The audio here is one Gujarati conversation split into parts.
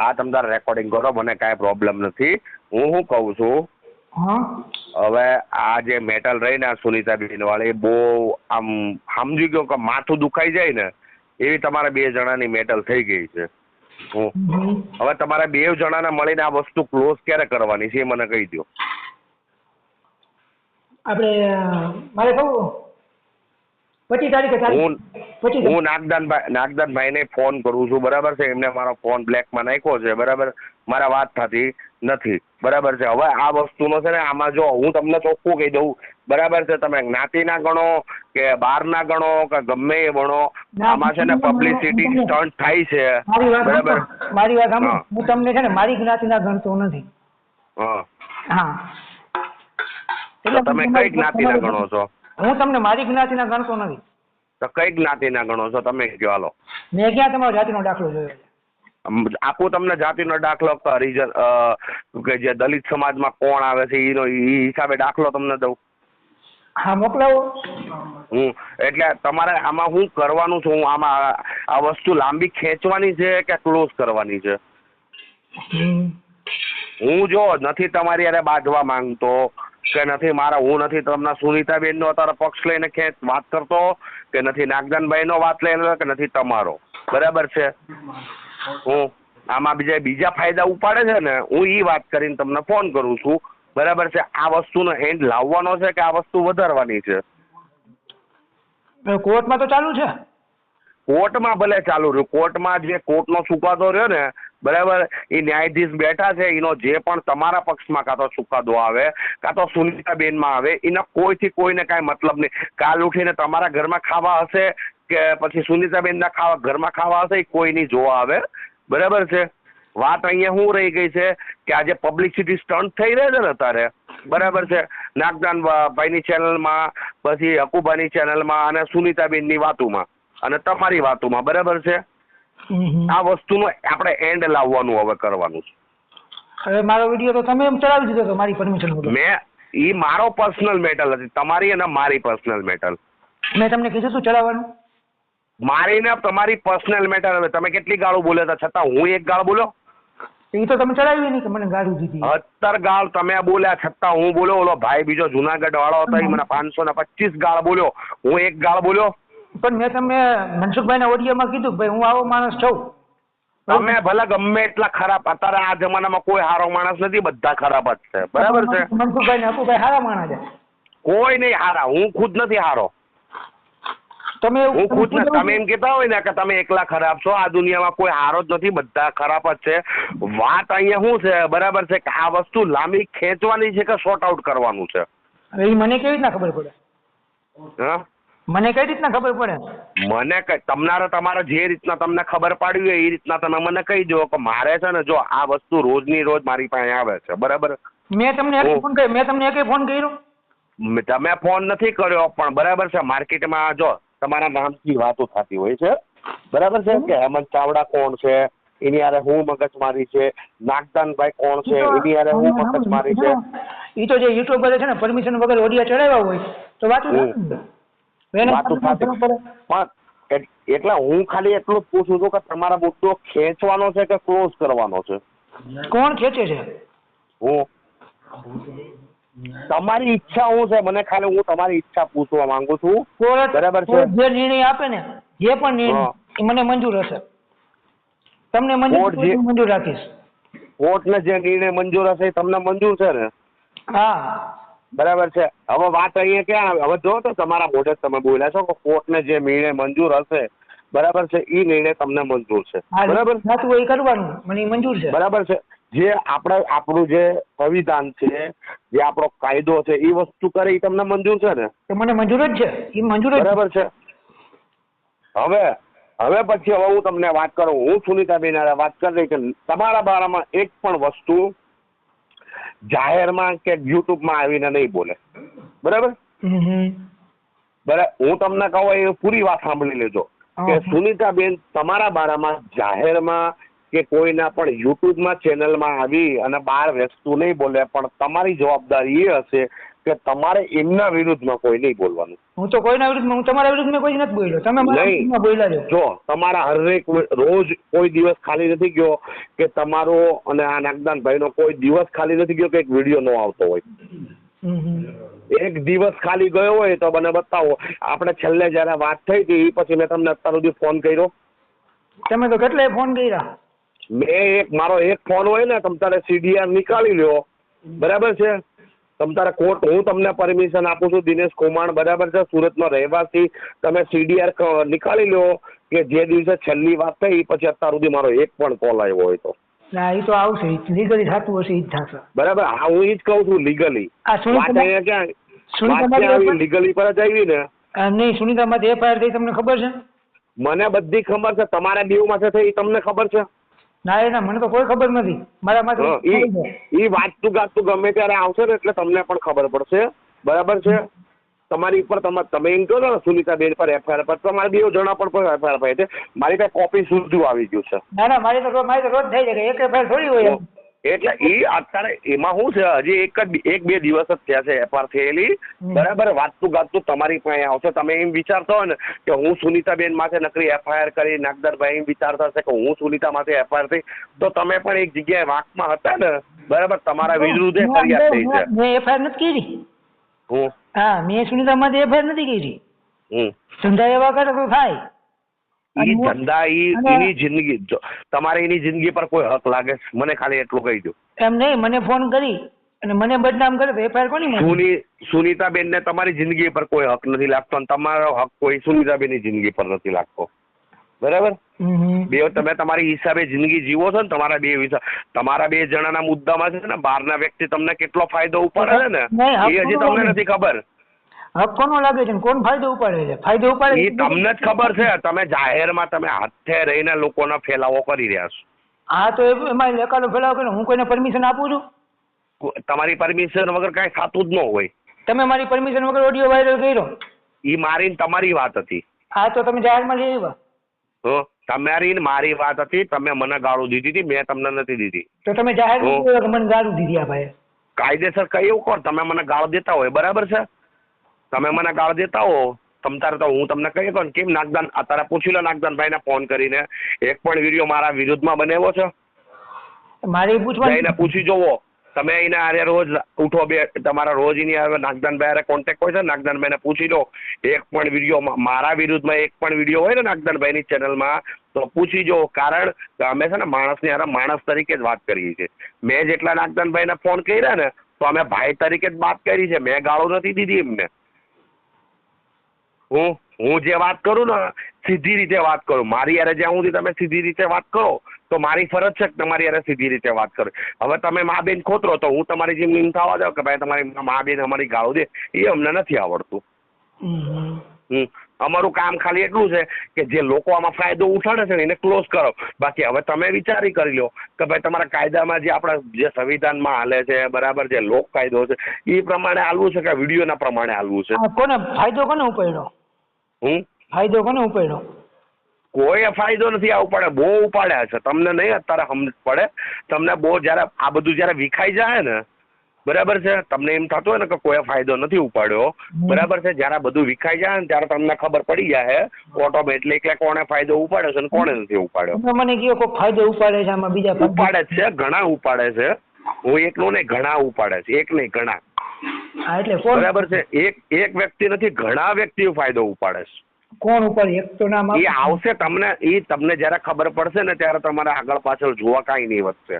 આ તમ તારે રેકોર્ડિંગ કરો મને કાંઈ પ્રોબ્લેમ નથી. હું શું કહું છું? હા. હવે આ જે મેટલ રહી ને સુનીતાબેન વાળી બહુ આમ સમજી ગયો કે માથું દુખાઈ જાય ને એવી તમારા બે જણાની મેટલ થઈ ગઈ છે. હું. હવે તમારે બે જણાને મળીને આ વસ્તુ ક્લોઝ ક્યારે કરવાની છે એ મને કહી દો આપણે મારે કહું? પચીસ તારીખે હું હું નાગદાનભાઈ નાગદાનભાઈને ફોન કરું છું. બરાબર છે? એમને મારો ફોન બ્લેકમાં નાખ્યો છે. બરાબર? મારા વાત થતી નથી. બરાબર છે? હવે આ વસ્તુનો છે ને આમાં જો હું તમને ચોખ્ખું કહી દઉં. બરાબર છે? તમે જ્ઞાતિના ગણો કે બહારના ગણો કે ગમે એ ગણો આમાં છે ને પબ્લિસિટી સ્ટન્ટ થાય છે. બરાબર? મારી વાત હું. તમને છે ને મારી જ્ઞાતિના ગણતો નથી. હા. હા તો તમે કઈ જ્ઞાતિના ગણો છો? હું તમને મારી જ્ઞાતિના ગણતો નથી. તો કઈ જ્ઞાતિના ગણો છો? તમે કહો હાલો. મેં ક્યાં તમારો જાતિનો દાખલો જોયો આપું તમને જાતિનો દાખલો હરિજન કે જે દલિત સમાજમાં કોણ આવે છે એનો એ હિસાબે દાખલો તમને દઉં. હા મોકલાવો. હું એટલે તમારે આમાં હું કરવાનું છું હું આમાં આ- વસ્તુ લાંબી ખેંચવાની છે કે ક્લોઝ કરવાની છે. હું જો નથી તમારી અરે બાંધવા માંગતો કે નથી મારા હું નથી તમને સુનીતાબેનનો અત્યારે પક્ષ લઈને ખેંચ વાત કરતો કે નથી નાગદાનભાઈનો વાત લઈને કે નથી તમારો. બરાબર છે? હું આમાં બીજા બીજા ફાયદા ઉપાડે છે ને હું એ વાત કરીને તમને ફોન કરું છું. બરાબર છે? આ વસ્તુનો એન્ડ લાવવાનો છે કે આ વસ્તુ વધારવાની છે? કોર્ટમાં તો ચાલુ છે? કોર્ટમાં ભલે ચાલુ રહ્યું. કોર્ટમાં જે કોર્ટનો ચુકાદો રહ્યો ને બરાબર? એ ન્યાયાધીશ બેઠા છે, એનો જે પણ તમારા પક્ષમાં કાં તો ચુકાદો આવે, કાં તો સુનિતાબેનમાં આવે, એના કોઈથી કોઈને કાંઈ મતલબ નહીં. કાલ ઉઠીને તમારા ઘરમાં ખાવા હશે કે પછી સુનિતાબેનના ખાવા ઘરમાં ખાવા હશે, એ કોઈ જોવા આવે? બરાબર છે? વાત અહીંયા શું રહી ગઈ છે કે આજે પબ્લિસિટી સ્ટન્ટ થઈ રહે છે ને અત્યારે? બરાબર છે? નાગદાન ભાઈની ચેનલમાં પછી હકુભાની ચેનલમાં અને સુનીતાબેનની વાતોમાં. અને તમારી વાતોમાં. બરાબર છે. આ વસ્તુનો આપણે એન્ડ લાવવાનું હવે કરવાનું છે. હવે મારો વીડિયો તો તમે એમ ચલાવી દીધો તો મારી પરમિશન વગર મેં ઈ મારો પર્સનલ મેટલ હતી તમારી અને મારી પર્સનલ મેટલ મેં તમને કીધું શું ચલાવવાનું. મારી ને તમારી પર્સનલ મેટર હવે તમે કેટલી ગાળો બોલ્યા હતા? છતાં હું એક ગાળ બોલ્યો? એ તો તમે ચડાવી નહીં કે મને ગાળું દીધી. સત્તર ગાળ તમે બોલ્યા છતાં હું બોલ્યો ઓલો ભાઈ બીજો જુનાગઢ વાળો હતો એ મને પાંચસો ને પચીસ ગાળ બોલ્યો હું એક ગાળ બોલ્યો. પણ મેં તમને મનસુખભાઈના ઓડિયોમાં કીધું ભાઈ હું આવો માણસ છું. તમે ભલે ગમે એટલા ખરાબ અત્યારે આ જમાનામાં કોઈ સારો માણસ નથી બધા ખરાબ જ છે. બરાબર છે? મનસુખભાઈ અપુભાઈ સારા માણસ છે. કોઈ નહીં હારા હું ખુદ નથી હારો. તમે હું ખુદ તમે તમે એમ કહેતા હોય ને કે તમે એકલા ખરાબ છો આ દુનિયામાં કોઈ હારો જ નથી બધા ખરાબ જ છે. વાત અહીંયા શું છે? બરાબર છે કે આ વસ્તુ લાંબી ખેંચવાની છે કે શોર્ટ આઉટ કરવાનું છે? એ મને કેવી રીતના ખબર પડે? હા? મને કઈ રીતના ખબર પડે? મને કઈ તમારે તમારે જે રીતના તમને ખબર પાડવી હોય એ રીતના તમે મને કહી દો કે મારે છે ને જો આ વસ્તુ રોજની રોજ મારી પાસે આવે છે બરાબર? મેં તમને એક ફોન કર્યો મેં તમને એક ફોન કર્યો? તમે ફોન નથી કર્યો પણ બરાબર છે માર્કેટમાં જો તમારા નામથી વાતો થતી હોય છે બરાબર છે કે હેમંત ચાવડા કોણ છે એની હારે હું મગજમારી છે નાગદાનભાઈ કોણ છે એની હારે હું મગજમારી છે. ઈ તો જે યુટ્યુબર છે ને પરમિશન વગર ઓડિયા ચડાવ્યા હોય તો વાતું પણ એટલે હું ખાલી એટલું જ પૂછું છું કે તમારા મુદ્દો ખેંચવાનો છે કે ક્લોઝ કરવાનો છે? કોણ ખેંચે છે? હું. તમારી ઈચ્છા હું છે મને ખાલી હું તમારી ઈચ્છા પૂછવા માંગુ છું. બરાબર છે. જે નિર્ણય આપે ને જે પણ નિર્ણય મને મંજૂર હશે. તમને મંજૂર મંજૂર રાખીશ. કોર્ટને જે નિર્ણય મંજૂર હશે એ તમને મંજૂર છે ને? હા. બરાબર છે. હવે વાત અહીંયા ક્યાં? હવે જો તો તમારા મોઢે તમે બોલ્યા છો કે કોર્ટને જે નિર્ણય મંજૂર હશે બરાબર છે એ નિર્ણય તમને મંજૂર છે. બરાબર? થતું એ કરવાનું મને મંજૂર છે. બરાબર છે. જે આપણે આપણું જે સંવિધાન છે જે આપણો કાયદો છે એ વસ્તુ કરે એ તમને મંજૂર છે ને? તો મને મંજૂર જ છે. એ મંજૂર બરાબર છે. હવે હવે પછી હવે હું તમને વાત કરું. હું સુનીતાબેન વાત કરી કે તમારા બારામાં એક પણ વસ્તુ જાહેરમાં કે યુટ્યુબમાં આવીને નહીં બોલે. બરાબર. બરાબર હું તમને કહું એ પૂરી વાત સાંભળી લેજો. કે સુનિતાબેન તમારા બારામાં જાહેરમાં કે કોઈના પણ યુટ્યુબમાં ચેનલમાં આવી અને બાર વેચતું નહીં બોલે પણ તમારી જવાબદારી એ હશે કે તમારે એમના વિરુદ્ધમાં કોઈ નહીં બોલવાનું. હું તો કોઈના વિરુદ્ધમાં હું તમારા વિરુદ્ધમાં કોઈ નથી બોલ્યો. તમે મારા વિરુદ્ધમાં બોલ્યા છો જો તમારા હરેક રોજ કોઈ દિવસ ખાલી નથી ગયો કે તમારો અને આ નાગદાન ભાઈનો કોઈ દિવસ ખાલી નથી ગયો કે એક વીડિયો નો આવતો હોય. એક દિવસ ખાલી ગયો હોય તો મને બતાવો. આપણે છેલ્લે જ્યારે વાત થઈ હતી એ પછી મેં તમને અત્યાર સુધી ફોન કર્યો. તમે તો કેટલાય ફોન કર્યા? મેં એક મારો એક ફોન હોય ને તમે તારે સીડીઆર નીકાળી લ્યો. બરાબર છે? તમ તારે કોર્ટ હું તમને પરમિશન આપું છું દિનેશ કુમાર બરાબર છે? સુરતનો રહેવાસી તમે સીડીઆર નીકાળી લો કે જે દિવસે છેલ્લી વાત થઈ પછી અત્યાર સુધી મારો એક પણ કોલ આવ્યો હોય તો. ના એ તો આવશે. લીગલી થતું હશે એ જ થશે. બરાબર? હા હું એ જ કહું છું લીગલી વાત અહીંયા ક્યાં સુનિતા લીગલી પર જ આવી ને? નહીં સુનિતામાંથી એફઆઈઆર થઈ તમને ખબર છે? મને બધી ખબર છે. તમારા બેઉમાં છે થઈ તમને ખબર છે? ના મને તો કોઈ ખબર નથી. મારા માટે એ વાંચતું ગાતું ગમે ત્યારે આવશે ને એટલે તમને પણ ખબર પડશે. બરાબર છે? તમારી ઉપર તમે તમે એમ કહો ને સુનિતાબેન પર એફઆઈઆર પર તમારે બે જણા પર પણ એફઆઈઆર પર છે. મારી પાસે કોપી સુધું આવી ગયું છે. ના ના મારી તો મારી તો રોજ થઈ જાય એક એફઆઈઆર થોડી હોય. એટલે એ અત્યારે એમાં શું છે હજી એક જ એક બે દિવસ જ થયા છે એફઆર થયેલી. બરાબર? વાંચતું ગાતું તમારી પાસે આવશે. તમે એમ વિચારતા હોય ને કે હું સુનિતાબેન માથે નકરી એફઆઈઆર કરી નાગદરભાઈ એમ વિચારતા હશે કે હું સુનિતા માથે એફઆઈઆર થઈ. તો તમે પણ એક જગ્યાએ વાંકમાં હતા ને? બરાબર? તમારા વિરુદ્ધે ફરિયાદ થઈ છે. મેં- એફઆઈઆર નથી કરી. હું? હા મેં સુનિતામાંથી એફઆઈઆર નથી કરી. હું? સંધાય એવા કરે થાય. ઈ ધંધા ઈ એની જિંદગી. તમારે એની જિંદગી પર કોઈ હક લાગે? મને ખાલી એટલું કહી દો એમ નહીં મને ફોન કરી અને મને બદનામ કરે. એફઆઈઆર કોની સુની સુનીતાબેન ને તમારી જિંદગી પર કોઈ હક નથી લાગતો અને તમારો હક કોઈ સુનીતાબેનની જિંદગી પર નથી લાગતો. બરાબર. બે તમે તમારી હિસાબે જિંદગી જીવો છો ને તમારા બે તમારા બે જણાના મુદ્દામાં છે ને બહારના વ્યક્તિ તમને કેટલો ફાયદો ઉપાડે છે ને? એ હજી તમને નથી ખબર. હક કોનો લાગે છે કોણ ફાયદો ઉપાડે છે? ફાયદો ઉપાડે એ તમને જ ખબર છે તમે જાહેરમાં તમે હાથે રહીને લોકોનો ફેલાવો કરી રહ્યા છો. હા તો એમાં લેખાડો ફેલાવો કરે હું કોઈને પરમિશન આપું છું? તમારી પરમિશન વગર કાંઈ થતું જ ન હોય. તમે મારી પરમિશન વગર ઓડિયો વાયરલ કર્યો? એ મારી ને તમારી વાત હતી. હા તો તમે જાહેરમાં લઈ આવ્યા? હો તમારી મારી વાત હતી તમે મને ગાળો દીધી હતી મેં તમને નથી દીધી. તો તમે જાહેર મને ગાળું દીધી આ ભાઈ કાયદેસર કયું કોણ? તમે મને ગાળો દેતા હોય બરાબર છે? તમે મને ગાળો દેતા હો તમ તારે તો હું તમને કહી કહું કેમ નાગદાન? અત્યારે પૂછી લો નાગદાનભાઈને ફોન કરીને એક પણ વીડિયો મારા વિરુદ્ધમાં બનાવ્યો છે? મારે પૂછવા એને પૂછી જોવો. તમે એને આરે રોજ ઉઠો બે તમારા રોજ એની આવે નાગદાનભાઈ હારે કોન્ટેક્ટ હોય છે નાગદાનભાઈને પૂછી લો. એક પણ વીડિયો મારા વિરુદ્ધમાં એક પણ વીડિયો હોય ને નાગદાનભાઈની ચેનલમાં તો પૂછી જો. કારણ કે અમે છે ને માણસની હારે માણસ તરીકે જ વાત કરીએ છીએ. મેં જેટલા નાગદાનભાઈને ફોન કર્યા ને તો અમે ભાઈ તરીકે જ વાત કરી છે. મેં ગાળો નથી દીધી એમને. હું હું જે વાત કરું ને સીધી રીતે વાત કરું. મારી યારે જ્યાં સુધી તમે સીધી રીતે વાત કરો તો મારી ફરજ છે કે તમારી યારે સીધી રીતે વાત કરો. હવે તમે મા બેન ખોતરો તો હું તમારી જેમ એમ થવા જાવ કે ભાઈ તમારી મા બેન અમારી ગાળો દે. એ અમને નથી આવડતું. હમ. અમારું કામ ખાલી એટલું છે કે જે લોકો આમાં ફાયદો ઉઠાડે છે ને એને ક્લોઝ કરો. બાકી હવે તમે વિચારી કરી લો કે ભાઈ તમારા કાયદામાં જે આપણા જે સંવિધાનમાં હાલે છે બરાબર જે લોક કાયદો છે એ પ્રમાણે હાલવું છે કે વિડીયોના પ્રમાણે હાલવું છે? કોને? ફાયદો કોને ઉપાડ્યો? હું? ફાયદો કોને ઉપાડ્યો? કોઈ ફાયદો નથી આ ઉપાડે બહુ ઉપાડ્યા છે. તમને નહીં અત્યારે સમજ પડે. તમને બહુ જ્યારે આ બધું જ્યારે વિખાઈ જાય ને બરાબર છે? તમને એમ થતું હોય ને કે કોઈ ફાયદો નથી ઉપાડ્યો. બરાબર છે? જ્યારે બધું વિખાઈ જાય ને ત્યારે તમને ખબર પડી જાય ઓટોમેટિક કે કોણે ફાયદો ઉપાડ્યો છે ને કોણે નથી ઉપાડ્યો? મને કયો કોઈ ફાયદો ઉપાડે છે આમાં બીજા ઉપાડે છે ઘણા ઉપાડે છે. હું એકનું નહીં ઘણા ઉપાડે છે. એક નહીં ઘણા. હા એટલે બરાબર છે. એક એક વ્યક્તિ નથી ઘણા વ્યક્તિઓ ફાયદો ઉપાડે છે. કોણ ઉપાડે એક તો નામ એ આવશે તમને એ તમને જ્યારે ખબર પડશે ને ત્યારે તમારે આગળ પાછળ જોવા કાંઈ નહીં વધશે.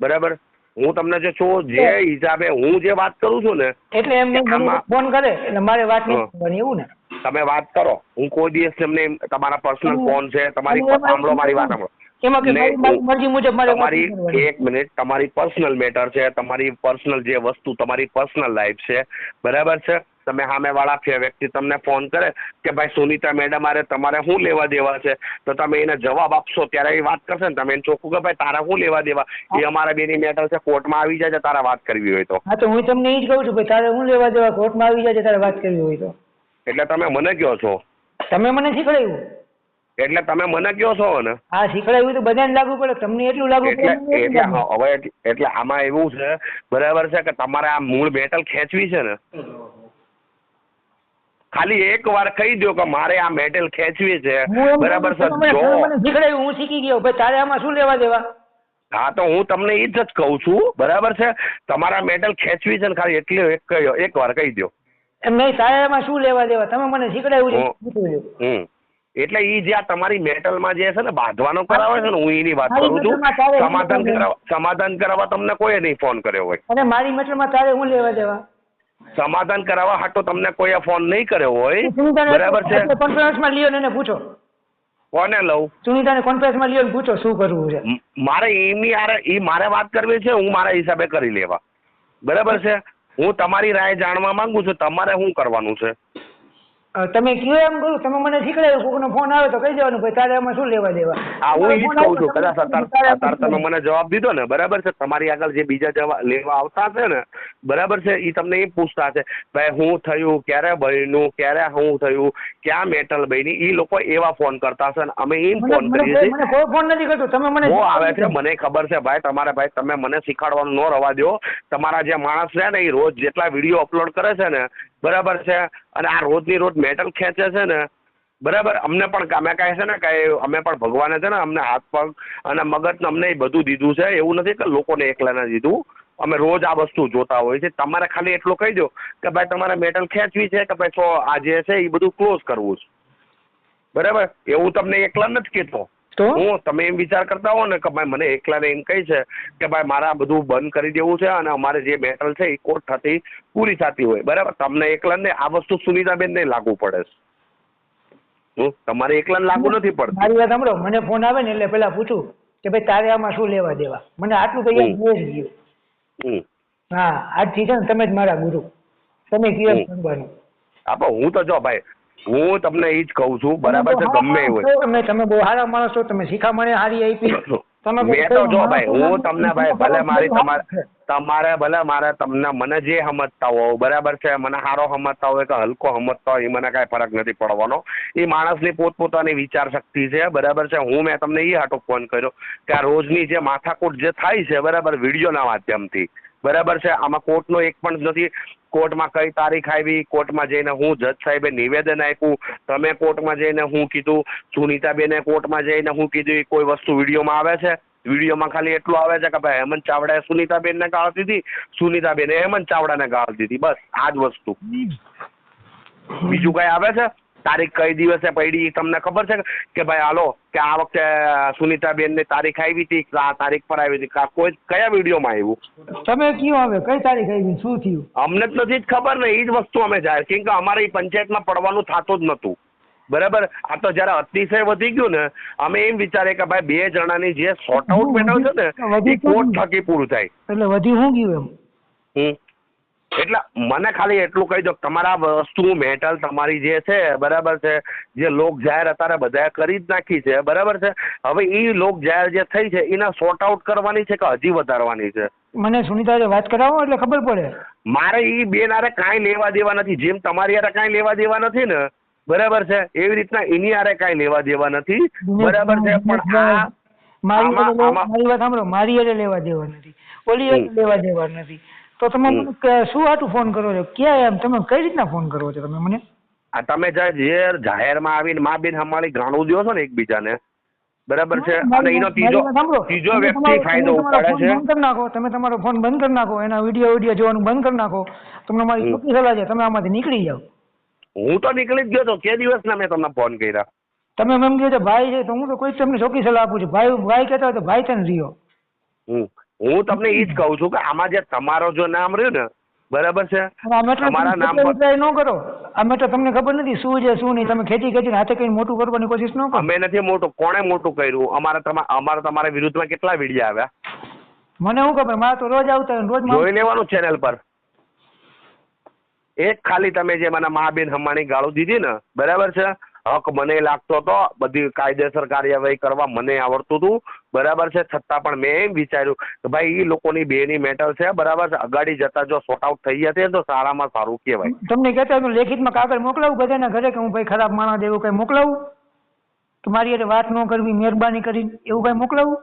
બરાબર? હું તમને જે છું જે હિસાબે હું જે વાત કરું છું ને એટલે એમને ફોન કરે એટલે મારે વાત નહીં. એવું ને? તમે વાત કરો. હું કોઈ દિવસ એમ- તમારા પર્સનલ ફોન છે તમારી સાંભળો મારી વાત સાંભળો. એમાં કે મારી- મરજી મુજબ મારે તમારી એક મિનિટ તમારી પર્સનલ મેટર છે તમારી પર્સનલ જે વસ્તુ તમારી પર્સનલ લાઈફ છે બરાબર છે? તમે સામેવાળા વ્યક્તિ તમને ફોન કરે કે ભાઈ સુનીતા મેડમ મારે તમારે શું લેવા દેવા છે? તો તમે એને જવાબ આપશો ત્યારે એ વાત કરશે ને તમે એને ચોખ્ખું કે ભાઈ તારા શું લેવા દેવા? એ અમારા બેની મેટર છે કોર્ટમાં આવી જાય છે તારા વાત કરવી હોય તો. હા તો હું તમને એ જ કહું છું ભાઈ તારે શું લેવા દેવા? કોર્ટમાં આવી જાય તારે વાત કરવી હોય તો. એટલે તમે મને કહો છો. તમે મને શીખવાડ્યું? એટલે તમે મને કયો છો ને? હા શીખડાવ્યું તો બધાને લાગુ પડે. તમને એટલું લાગુ પડે? એટલે હવે એટલે- આમાં એવું છે બરાબર છે કે તમારે આ મૂળ મેટલ ખેંચવી છે ને? ખાલી એક વાર કહી દો કે મારે આ મેટલ ખેંચવી છે. બરાબર છે જો શીખડાવ્યું હું શીખી ગયો. ભાઈ તારે આમાં શું લેવા દેવા? હા તો હું તમને એ જ કહું છું બરાબર છે? તમારા મેટલ ખેંચવી છે ને ખાલી એટલી એક કહ્યો એક વાર કહી દો એમ નહીં તારે આમાં શું લેવા દેવા? તમે મને શીખડાવ્યું છે. હમ એટલે એ જે આ તમારી મેટલમાં જે છે ને બાંધવાનો કરાવે છે ને હું એની વાત કરું છું સમાધાન કરાવવા સમાધાન કરાવવા તમને કોઈએ નહીં ફોન કર્યો હોય. અને મારી મેટલમાં તારે હું લેવા દેવા? સમાધાન કરાવવા હાટો તમને કોઈએ ફોન નહીં કર્યો હોય બરાબર છે? કોન્ફરન્સમાં લ્યો ને એને પૂછો. કોને લઉં? સુનિતાને કોન્ફરન્સમાં લ્યો ને પૂછો શું કરવું છે. મારે એમની આરે એ મારે વાત કરવી છે હું મારા હિસાબે કરી લેવા. બરાબર છે? હું તમારી રાય જાણવા માંગુ છું તમારે શું કરવાનું છે? તમે કયો એમ કરું તમે મને શીખડાવ્યું કોકનો ફોન આવે તો કહી દેવાનું ભાઈ તારે એમાં શું લેવા દેવા? હા હું ઈ કહું છું કદાચ અત્યારે તમે મને જવાબ દીધો ને બરાબર છે? તમારી આગળ જે બીજા જવા લેવા આવતા છે ને બરાબર છે? એ તમને એ પૂછતા છે ભાઈ હું થયું? ક્યારે બન્યું? ક્યારે હું થયું? ક્યાં મેટલ બની? એ લોકો એવા ફોન કરતા છે ને અમે એમ ફોન કરીએ છીએ. મને કોઈ ફોન નથી કરતો તમે મને આવે છે? મને ખબર છે ભાઈ તમારે ભાઈ તમે મને શીખવાડવાનું ન રવા દો તમારા જે માણસ છે ને એ રોજ જેટલા વીડિયો અપલોડ કરે છે ને બરાબર છે? અને આ રોજની રોજ મેટલ ખેંચે છે ને, બરાબર? અમને પણ અમે કાંઈ છે ને કાંઈ અમે પણ ભગવાને છે ને અમને હાથ પગ અને મગજને અમને એ બધું દીધું છે. એવું નથી કે લોકોને એકલાને દીધું. અમે રોજ આ વસ્તુ જોતા હોય છે તમારે ખાલી એટલું કહી દો કે ભાઈ તમારે મેટલ ખેંચવી છે કે ભાઈ તો આ જે છે એ બધું ક્લોઝ કરવું છે. બરાબર? એવું તમને એકલા નથી કહેતો. તો? હું તમે એમ વિચાર કરતા હો ને કે ભાઈ મને એકલાને એમ કહી છે કે ભાઈ મારે આ બધું બંધ કરી દેવું છે અને અમારે જે મેટલ છે એ કોટ થતી પૂરી થતી હોય. બરાબર? તમને એકલાને આ વસ્તુ સુનિતાબેન ને લાગુ પડે છે. હું તમારે એકલાને લાગુ નથી પડતું. મારી વાત સાંભળો. મને ફોન આવે ને એટલે પેલા પૂછું કે ભાઈ તારે આમાં શું લેવા દેવા? મને આટલું કઈ. યાદ ગયું હા આજથી છે ને તમે જ મારા ગુરુ. તમે કયો. ભણવાનું હા હું તો જો ભાઈ હું તમને એ જ કહું છું બરાબર છે ગમે એવું તમે તમે બહુ સારા માણસ છો તમે શીખામણી સારી આપી તમે મેં તો જો ભાઈ હું તમને ભાઈ ભલે મારી તમારે તમારે ભલે મારે તમને મને જે સમજતા હોય બરાબર છે મને સારો સમજતા હોય કે હલકો સમજતા હોય એ મને કાંઈ ફરક નથી પડવાનો. એ માણસની પોતપોતાની વિચાર શક્તિ છે બરાબર છે હું મેં તમને એ હાટો ફોન કર્યો કે આ રોજની જે માથાકૂટ જે થાય છે બરાબર વિડીયોના માધ્યમથી. બરાબર છે. આમાં કોર્ટનો એક પણ નથી. કોર્ટમાં કઈ તારીખ આવી? કોર્ટમાં જઈને હું જજ સાહેબે નિવેદન આપ્યું. તમે કોર્ટમાં જઈને હું કીધું. સુનિતાબેને કોર્ટમાં જઈને હું કીધું એ કોઈ વસ્તુ વિડીયોમાં આવે છે? વિડીયોમાં ખાલી એટલું આવે છે કે ભાઈ હેમંત ચાવડાએ સુનિતાબેનને ગાળ દીધી સુનિતાબેને હેમંત ચાવડાને ગાળ દીધી બસ, આ જ વસ્તુ. બીજું કઈ આવે છે? તારીખ કઈ દિવસે પડી તમને ખબર છે કે ભાઈ હાલો કે આ વખતે સુનીતાબેનની તારીખ આવી હતી આ તારીખ પર આવી હતી કોઈ કયા વિડીયોમાં આવ્યું? તમે કયો હવે? કઈ તારીખ આવી શું થયું? અમને જ નથી જ ખબર ને એ જ વસ્તુ અમે જાય કેમ કે અમારે એ પંચાયતમાં પડવાનું થતું જ નહોતું. બરાબર? આ તો જયારે અતિશય વધી ગયું ને અમે એમ વિચારે કે ભાઈ બે જણાની જે શોર્ટ આઉટ મેટલ છે ને એ કોર્ટ થકી પૂરું થાય. એટલે વધી હું ગયું એમ? હમ? એટલે મને ખાલી એટલું કહી દો તમારા વસ્તુ મેટલ તમારી જે છે બરાબર છે જે લોક જાહેર અત્યારે બધાએ કરી જ નાખી છે બરાબર છે? હવે એ લોક જાહેર જે થઈ છે એના સોર્ટ આઉટ કરવાની છે કે હજી વધારવાની છે? મને સુનિતા વાત કરાવો એટલે ખબર પડે. મારે એ બેન આરે કાંઈ લેવા દેવા નથી. જેમ તમારી આરે કાંઈ લેવા દેવા નથી ને બરાબર છે? એવી રીતના એની આરે કાંઈ લેવા દેવા નથી બરાબર છે? પણ આ મારી વાત સાંભળો. મારી હારે લેવા દેવા નથી. ઓલી લેવા દેવા નથી. તો તમે. મને શું હાટું ફોન કરો છો? ક્યાં એમ? તમે કઈ રીતના ફોન કરો છો તમે મને? આ તમે જે જાહેરમાં આવીને મા બેન હમાળી ગાણું દો છો ને એકબીજાને. બરાબર છે? અને એનો ત્રીજો. ત્રીજો વ્યક્તિ તમારો- ફાયદો ઉપાડે ફોન છે. બંધ કરી નાખો. તમે તમારો ફોન બંધ કરી નાખો. એના વીડિયો વીડિયો જોવાનું બંધ કરી નાખો. તમને મારી. ચોખ્ખી સલાહ છે. તમે આમાંથી નીકળી જાઓ. હું તો નીકળી જ ગયો તો કે દિવસ ના મેં તમને ફોન કર્યા? તમે એમ કહો છો ભાઈ છે. તો હું તો કોઈ તમને ચોખ્ખી સલાહ આપું છું. ભાઈ ભાઈ કહેતા હોય તો ભાઈ તને રહ્યો. હું તમને એ જ કહું છું કે આમાં જે તમારો જો નામ રહ્યું ને બરાબર છે? તમારા નામ પર ટ્રાય ન કરો. અમે તો તમને ખબર નથી શું છે શું નહીં. તમે ખેતી ખેતી હાથે કઈ મોટું કરવાની કોશિશ ન કરો. અમે નથી મોટું. કોણે મોટું કર્યું? અમારા તમારા અમારા તમારા વિરુદ્ધમાં કેટલા વિડિયા આવ્યા? મને શું ખબર? મારે તો રોજ આવતા રોજ જોઈ લેવાનું ચેનલ પર. એક ખાલી તમે જે મને મહાબેન હમ્માની ગાળું દીધી ને બરાબર છે? હક મને લાગતો હતો બધી કાયદેસર કાર્યવાહી કરવા મને આવડતું હતું બરાબર છે, છતાં પણ મેં એમ વિચાર્યું કે ભાઈ એ લોકોની બેની મેટર છે, બરાબર છે. અગાડી જતા જો સોર્ટ આઉટ થઈ જતી તો સારામાં સારું કહેવાય. તમને કહેતા તો લેખિતમાં કાગળ મોકલાવું બધાના ઘરે કે હું ભાઈ ખરાબ માણસ એવું કઈ મોકલાવું? તમારી વાત ન કરવી, મહેરબાની કરીને એવું કઈ મોકલાવું?